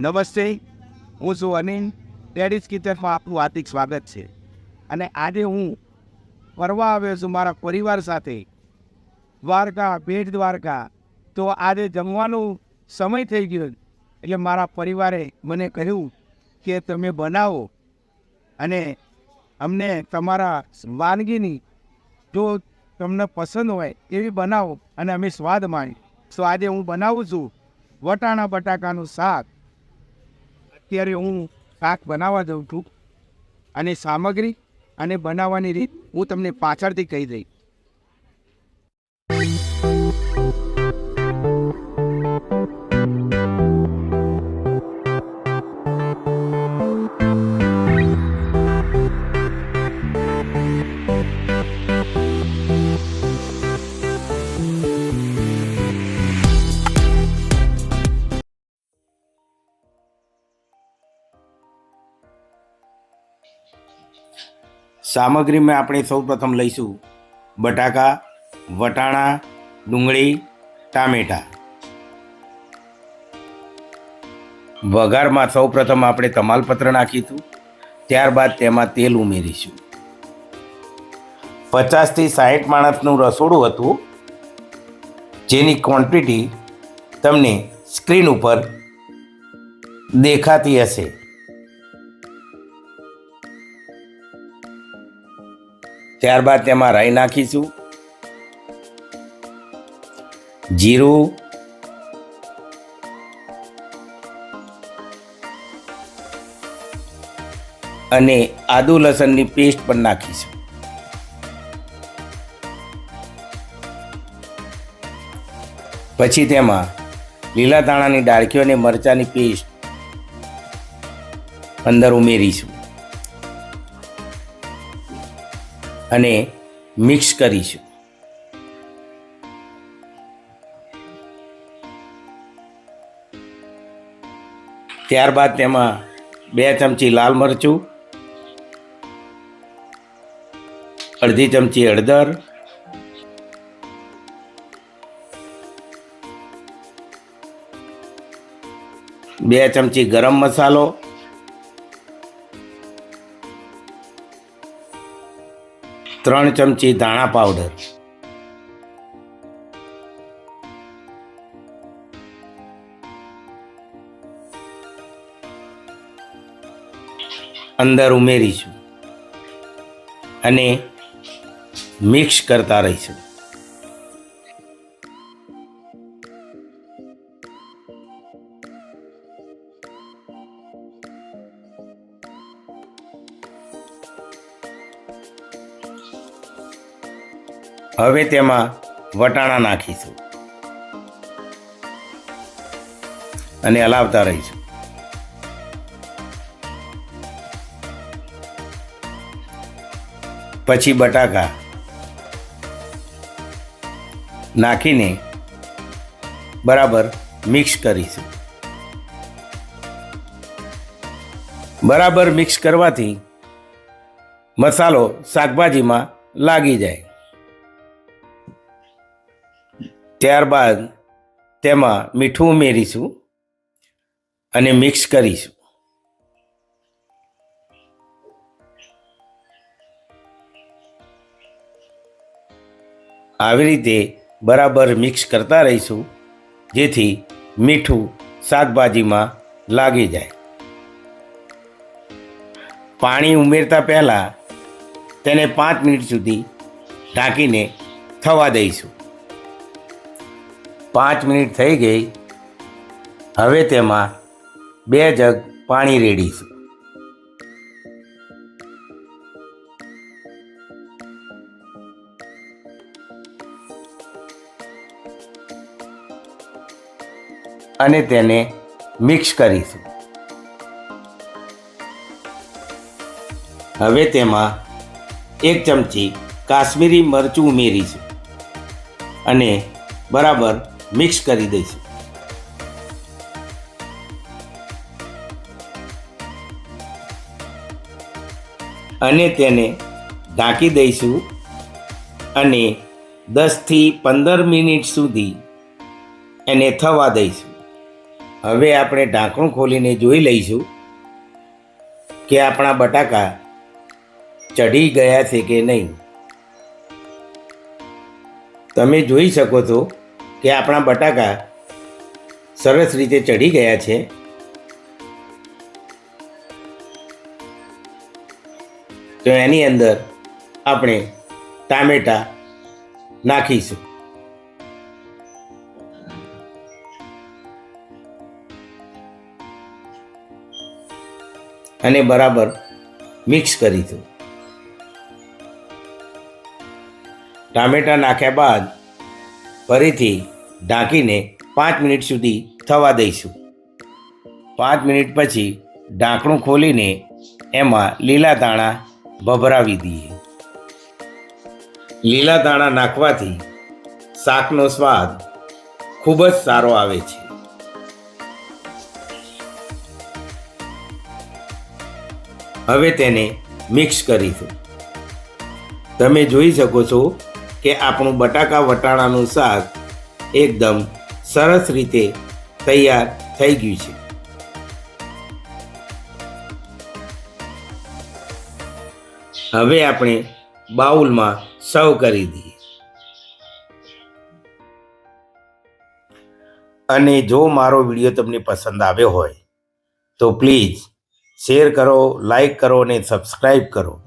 નમસ્તે, હું છું અનિલ ટેરિસ કિચનમાં આપનું હાર્દિક સ્વાગત છે. અને આજે હું ફરવા આવ્યો છું મારા પરિવાર સાથે, દ્વારકા, ભેટ દ્વારકા. તો આજે જમવાનું સમય થઈ ગયો એટલે મારા પરિવારે મને કહ્યું કે તમે બનાવો. અને અમને તમારા વાનગીની જો તમને પસંદ હોય એવી બનાવો અને અમે સ્વાદ માણી તો આજે હું બનાવું છું વટાણા બટાકાનું શાક. અત્યારે હું શાક બનાવવા જાઉં છું અને સામગ્રી અને બનાવવાની રીત હું તમને પાછળથી કહી દઈશ. સામગ્રીમાં આપણે સૌ પ્રથમ લઈશું. બટાકા, વટાણા, ડુંગળી, ટામેટા. વઘારમાં સૌ પ્રથમ આપણે તમાલપત્ર નાખીશું. ત્યારબાદ તેમાં તેલ ઉમેરીશું. પચાસથી સાઠ માણસનું રસોડું હતું. જેની ક્વોન્ટિટી તમને સ્ક્રીન ઉપર દેખાતી હશે. ત્યારબાદ તેમાં રાઈ નાખીશું. જીરું. અને આદુ લસણની પેસ્ટ પણ નાખીશું. પછી તેમાં લીલા ધાણાની ડાળખીઓ અને મરચાંની પેસ્ટ અંદર ઉમેરીશું. અને મિક્સ કરીશું. ત્યારબાદ તેમાં બે ચમચી લાલ મરચું, અડધી ચમચી હળદર, બે ચમચી ગરમ મસાલો ત્રણ ચમચી ધાણા પાવડર. અંદર ઉમેરીશું. અને મિક્સ કરતા રહીશું. હવે તેમાં વટાણા નાખીશું. અને હલાવતા રહીશું. પછી બટાકા નાખીને બરાબર મિક્સ કરીશું. બરાબર મિક્સ કરવાથી મસાલો શાકભાજીમાં લાગી જાય. ત્યારબાદ તેમાં મીઠું ઉમેરીશું અને મિક્સ કરીશું. આવી રીતે બરાબર મિક્સ કરતા રહીશું, જેથી મીઠું શાકભાજીમાં લાગી જાય. પાણી ઉમેરતા પહેલાં તેને પાંચ મિનિટ સુધી ઢાંકીને થવા દઈશું. પાંચ મિનિટ થઈ ગઈ. હવે તેમાં બે જગ પાણી રેડીશું અને તેને મિક્સ કરીશું. હવે તેમાં એક ચમચી કાશ્મીરી મરચું ઉમેરીશું. અને બરાબર મિક્સ કરી દઈશું. અને તેને ઢાંકી દઈશું અને દસથી પંદર મિનિટ સુધી એને થવા દઈશું. હવે આપણે ઢાંકણું ખોલીને જોઈ લઈશું કે આપણા બટાકા ચઢી ગયા છે કે નહીં. તમે જોઈ શકો છો કે આપણા બટાકા સરસ રીતે ચઢી ગયા છે. તો એની અંદર આપણે ટામેટા નાખીશું. અને બરાબર મિક્સ કરીશું. ટામેટા નાખ્યા બાદ ફરીથી ઢાંકીને પાંચ મિનિટ સુધી થવા દઈશું. પાંચ મિનિટ પછી ઢાંકણું ખોલીને એમાં લીલા દાણા ભભરાવી દઈએ. લીલા દાણા નાખવાથી શાકનો સ્વાદ ખૂબ જ સારો આવે છે. હવે તેને મિક્સ કરીશું. તમે જોઈ શકો છો કે આપણું બટાકા વટાણાનું શાક એકદમ સરસ રીતે તૈયાર થઈ ગયું છે. હવે આપણે બાઉલમાં સર્વ કરી દઈએ. અને જો મારો વીડિયો તમને પસંદ આવ્યો હોય, તો પ્લીઝ શેર કરો, લાઈક કરો અને સબસ્ક્રાઈબ કરો.